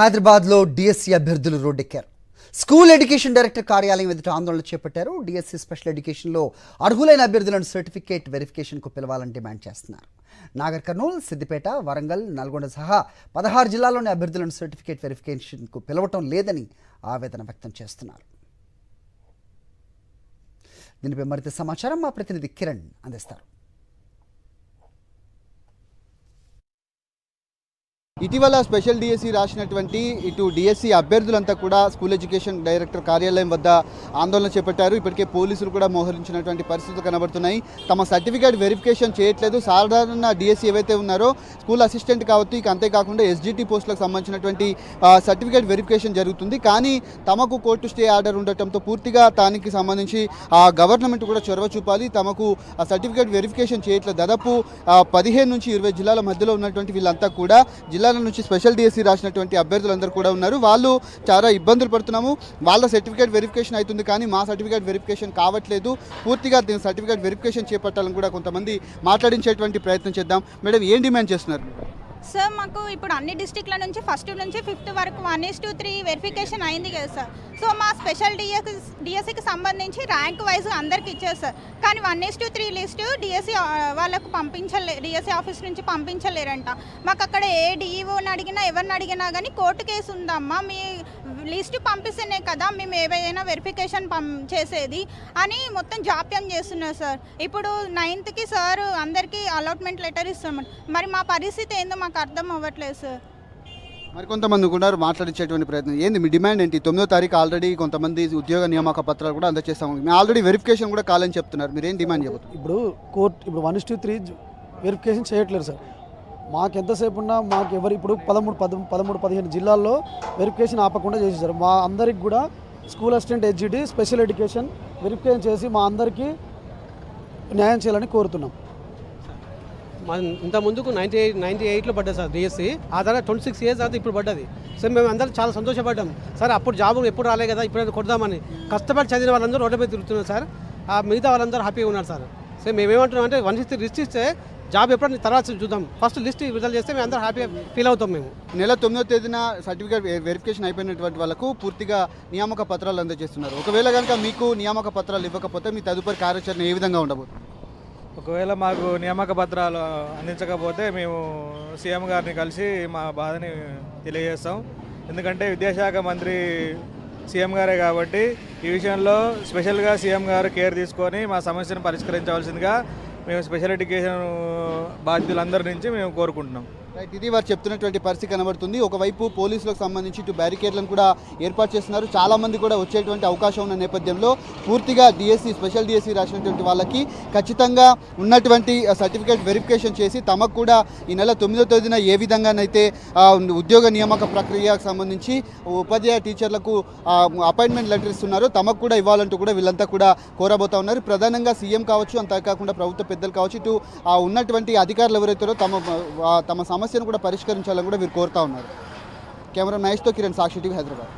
హైదరాబాద్లో డిఎస్సి అభ్యర్థులు రోడ్డెక్కారు. School education director కార్యాలయం ఎదుట ఆందోళన చేపట్టారు. డిఎస్సి స్పెషల్ ఎడ్యుకేషన్లో అర్హులైన అభ్యర్థులను సర్టిఫికేట్ వెరిఫికేషన్కు పిలవాలని డిమాండ్ చేస్తున్నారు. నాగర్ కర్నూలు సిద్దిపేట వరంగల్ నల్గొండ సహా పదహారు జిల్లాల్లోని అభ్యర్థులను సర్టిఫికేట్ వెరిఫికేషన్కు పిలవటం లేదని ఆవేదన వ్యక్తం చేస్తున్నారు. దీనిపై మరింత సమాచారం మా ప్రతినిధి కిరణ్ అందిస్తారు. ఇటీవల స్పెషల్ డిఎస్సి రాసినటువంటి ఇటు డిఎస్సి అభ్యర్థులంతా కూడా స్కూల్ ఎడ్యుకేషన్ డైరెక్టర్ కార్యాలయం వద్ద ఆందోళన చేపట్టారు. ఇప్పటికే పోలీసులు కూడా మోహరించినటువంటి పరిస్థితులు కనబడుతున్నాయి. తమ సర్టిఫికేట్ వెరిఫికేషన్ చేయట్లేదు. సాధారణ డిఎస్సి ఏవైతే ఉన్నారో స్కూల్ అసిస్టెంట్ కావచ్చు ఇక అంతేకాకుండా ఎస్జిటి పోస్టులకు సంబంధించినటువంటి సర్టిఫికేట్ వెరిఫికేషన్ జరుగుతుంది. కానీ తమకు కోర్టు స్టే ఆర్డర్ ఉండటంతో పూర్తిగా దానికి సంబంధించి ఆ గవర్నమెంట్ కూడా చొరవ చూపాలి. తమకు ఆ సర్టిఫికేట్ వెరిఫికేషన్ చేయట్లేదు. దాదాపు పదిహేను నుంచి ఇరవై జిల్లాల మధ్యలో ఉన్నటువంటి వీళ్ళంతా కూడా జిల్లా తెలంగాణ నుంచి స్పెషల్ డిఎస్సి రాసినటువంటి అభ్యర్థులందరూ కూడా ఉన్నారు. వాళ్ళు చాలా ఇబ్బందులు పడుతున్నాము. వాళ్ళ సర్టిఫికేట్ వెరిఫికేషన్ అవుతుంది కానీ మా సర్టిఫికేట్ వెరిఫికేషన్ కావట్లేదు. పూర్తిగా దీని సర్టిఫికేట్ వెరిఫికేషన్ చేపట్టాలని కూడా కొంతమంది మాట్లాడించేటువంటి ప్రయత్నం చేద్దాం. మేడం ఏం డిమాండ్ చేస్తున్నారు? సార్ మాకు ఇప్పుడు అన్ని డిస్టిక్ల నుంచి ఫస్ట్ నుంచి ఫిఫ్త్ వరకు one is to three verification అయింది కదా సార్ సో మా స్పెషల్ డిఎస్సి డిఎస్సికి సంబంధించి ర్యాంక్ వైజ్ అందరికి ఇచ్చారు సార్ కానీ one is to three list DSC వాళ్ళకు పంపించలే డిఎస్సి ఆఫీస్ నుంచి పంపించలేరంట. మాకు అక్కడ ఏ డిఈఓని అడిగినా ఎవరిని అడిగినా కానీ కోర్టు కేసు ఉందమ్మా. మీ లిస్టు పంపిస్తేనే కదా మేము ఏవైనా వెరిఫికేషన్ పం చేసేది అని మొత్తం జాప్యం చేస్తున్నారు సార్ ఇప్పుడు నైన్త్కి సార్ అందరికీ అలాట్మెంట్ లెటర్ ఇస్తున్నాం. మరి మా పరిస్థితి ఏందో మాకు అర్థం అవ్వట్లేదు సార్ మరి కొంతమంది కూడా మాట్లాడించేటువంటి ప్రయత్నం. ఏంది మీ డిమాండ్ ఏంటి? తొమ్మిదో తారీఖు ఆల్రెడీ కొంతమంది ఉద్యోగ నియామక పత్రాలు కూడా అందజేస్తాము మేము ఆల్రెడీ వెరిఫికేషన్ కూడా కాలని చెప్తున్నారు. మీరు ఏం డిమాండ్ చెప్పదు ఇప్పుడు కోర్ట్ ఇప్పుడు one is to three verification చేయట్లేదు సార్ మాకు ఎంతసేపు ఉన్నా మాకు ఎవరు ఇప్పుడు పదమూడు పద పదమూడు పదిహేను జిల్లాల్లో వెరిఫికేషన్ ఆపకుండా చేసేసారు. మా అందరికి కూడా school assistant HGT special education verification చేసి మా అందరికీ న్యాయం చేయాలని కోరుతున్నాం. ఇంత ముందుకు నైంటీ ఎయిట్ నైన్టీ ఎయిట్లో పడ్డది సార్ డిఎస్సి ఆ తర్వాత ట్వంటీ సిక్స్ ఇయర్స్ తర్వాత ఇప్పుడు పడ్డది. సో మేము అందరం చాలా సంతోషపడ్డాం. సార్ అప్పుడు జాబ్ ఎప్పుడు రాలే కదా ఇప్పుడు కొడదామని. కష్టపడి చదివిన వాళ్ళందరూ రోడ్డు మీద తిరుగుతున్నారు సార్. ఆ మిగతా వాళ్ళందరూ హ్యాపీగా ఉన్నారు సార్. సో మేమేమంటున్నాం అంటే వన్ సిక్స్టీ లిస్ట్ ఇస్తే జాబ్ ఎప్పుడైనా తర్వాత చూద్దాం. ఫస్ట్ లిస్ట్ విడుదల చేస్తే మేము అందరూ హ్యాపీగా ఫీల్ అవుతాం మేము. నెల తొమ్మిదో తేదీన సర్టిఫికేట్ వెరిఫికేషన్ అయిపోయినటువంటి వాళ్ళకు పూర్తిగా నియామక పత్రాలు అందజేస్తున్నారు. ఒకవేళ కనుక మీకు నియామక పత్రాలు ఇవ్వకపోతే మీ తదుపరి కార్యాచరణ ఏ విధంగా ఉండబోతుంది? ఒకవేళ మాకు నియామక పత్రాలు అందించకపోతే మేము సీఎం గారిని కలిసి మా బాధని తెలియజేస్తాం. ఎందుకంటే విద్యాశాఖ మంత్రి సీఎం గారే కాబట్టి ఈ విషయంలో స్పెషల్గా సీఎం గారు కేర్ తీసుకొని మా సమస్యను పరిష్కరించవలసిందిగా మేము స్పెషల్ ఎడ్యుకేషన్ బాధ్యులందరి నుంచి మేము కోరుకుంటున్నాం. రైట్ ఇది వారు చెప్తున్నటువంటి పరిస్థితి కనబడుతుంది. ఒకవైపు పోలీసులకు సంబంధించి ఇటు బ్యారికేడ్లను కూడా ఏర్పాటు చేస్తున్నారు. చాలామంది కూడా వచ్చేటువంటి అవకాశం ఉన్న నేపథ్యంలో పూర్తిగా డిఎస్సి స్పెషల్ డిఎస్సి రాసినటువంటి వాళ్ళకి ఖచ్చితంగా ఉన్నటువంటి సర్టిఫికేట్ వెరిఫికేషన్ చేసి తమకు కూడా ఈ నెల తొమ్మిదో తేదీన ఏ విధంగానైతే ఉద్యోగ నియామక ప్రక్రియకు సంబంధించి ఉపాధ్యాయ టీచర్లకు అపాయింట్మెంట్ లెటర్ ఇస్తున్నారో తమకు కూడా ఇవ్వాలంటూ కూడా వీళ్ళంతా కూడా కోరబోతా ఉన్నారు. ప్రధానంగా సీఎం కావచ్చు అంతేకాకుండా ప్రభుత్వ పెద్దలు కావచ్చు ఇటు ఉన్నటువంటి అధికారులు ఎవరైతారో తమ తమ సమస్య సమస్యను కూడా పరిష్కరించాలని కూడా వీరు కోరుతా ఉన్నారు. కెమెరా నైస్తో కిరణ్ సాక్షి టీవీ హైదరాబాద్.